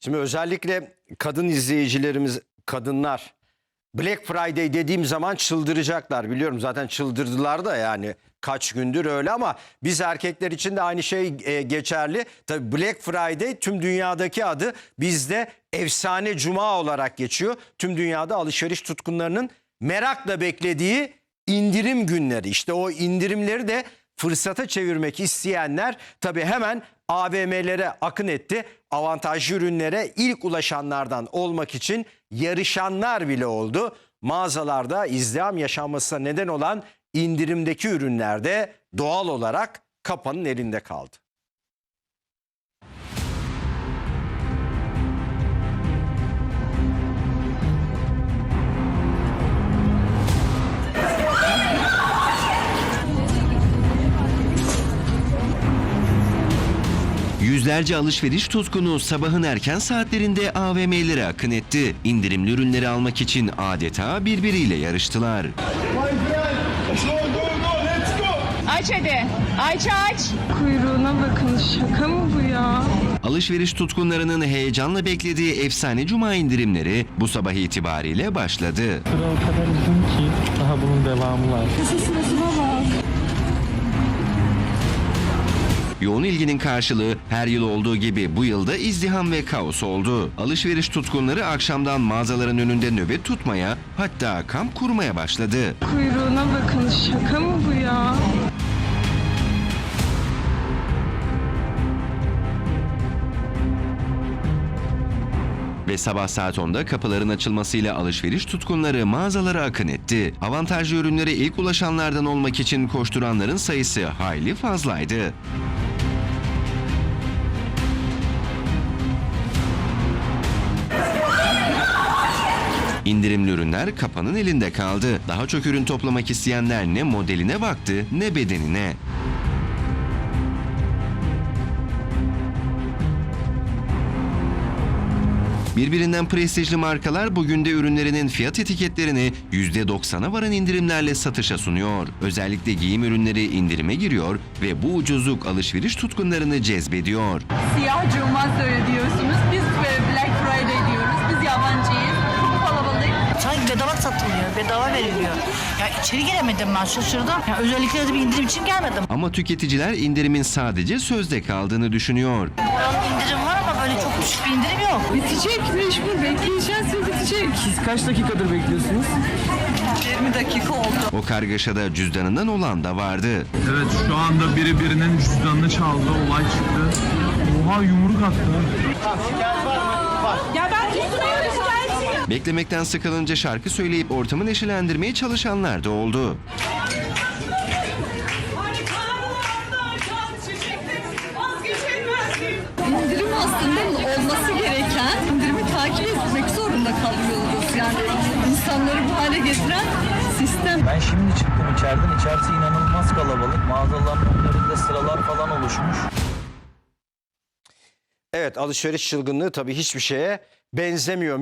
Şimdi özellikle kadın izleyicilerimiz, kadınlar Black Friday dediğim zaman çıldıracaklar. Biliyorum zaten çıldırdılar da yani kaç gündür öyle ama biz erkekler için de aynı şey e, geçerli. Tabii Black Friday tüm dünyadaki adı bizde efsane cuma olarak geçiyor. Tüm dünyada alışveriş tutkunlarının merakla beklediği indirim günleri. İşte o indirimleri de fırsata çevirmek isteyenler tabii hemen AVM'lere akın etti. Avantajlı ürünlere ilk ulaşanlardan olmak için yarışanlar bile oldu. Mağazalarda izdiham yaşanmasına neden olan indirimdeki ürünler de doğal olarak kapanın elinde kaldı. Yüzlerce alışveriş tutkunu sabahın erken saatlerinde AVM'lere akın etti. İndirimli ürünleri almak için adeta birbiriyle yarıştılar. Aç hadi. Aç aç. Kuyruğuna bakın şaka mı bu ya? Alışveriş tutkunlarının heyecanla beklediği efsane cuma indirimleri bu sabah itibariyle başladı. Sıra o kadar uzun ki daha bunun devamı var. Yoğun ilginin karşılığı her yıl olduğu gibi bu yılda izdiham ve kaos oldu. Alışveriş tutkunları akşamdan mağazaların önünde nöbet tutmaya hatta kamp kurmaya başladı. Kuyruğuna bakın şaka mı bu ya? Ve sabah saat 10'da kapıların açılmasıyla alışveriş tutkunları mağazalara akın etti. Avantajlı ürünlere ilk ulaşanlardan olmak için koşturanların sayısı hayli fazlaydı. İndirimli ürünler kapanın elinde kaldı. Daha çok ürün toplamak isteyenler ne modeline baktı ne bedenine. Birbirinden prestijli markalar bugün de ürünlerinin fiyat etiketlerini %90'a varan indirimlerle satışa sunuyor. Özellikle giyim ürünleri indirime giriyor ve bu ucuzluk alışveriş tutkunlarını cezbediyor. Siyah cuma söylüyorsunuz. Biz böyle Black Friday diyoruz. Bedava satılıyor, bedava veriliyor. Ya içeri giremedim ben şaşırdım. Ya özellikle de bir indirim için gelmedim. Ama tüketiciler indirimin sadece sözde kaldığını düşünüyor. Buranın indirim var ama böyle çok düşük bir indirim yok. Bitecek mecbur bekleyeceğiz ve bitecek. Siz kaç dakikadır bekliyorsunuz? 20 dakika oldu. O kargaşada cüzdanından olan da vardı. Evet şu anda biri birinin cüzdanını çaldı, olay çıktı. Oha yumruk attı. Ya ben tutmuyorum şikayetçiyim. Beklemekten sıkılınca şarkı söyleyip ortamı neşelendirmeye çalışanlar da oldu. İndirim aslında olması gereken indirimi takip etmek zorunda kalıyoruz. Yani insanları bu hale getiren sistem. Ben şimdi çıktım içeriden. İçerisi inanılmaz kalabalık. Mağazaların önlerinde sıralar falan oluşmuş. Evet alışveriş çılgınlığı tabii hiçbir şeye benzemiyor.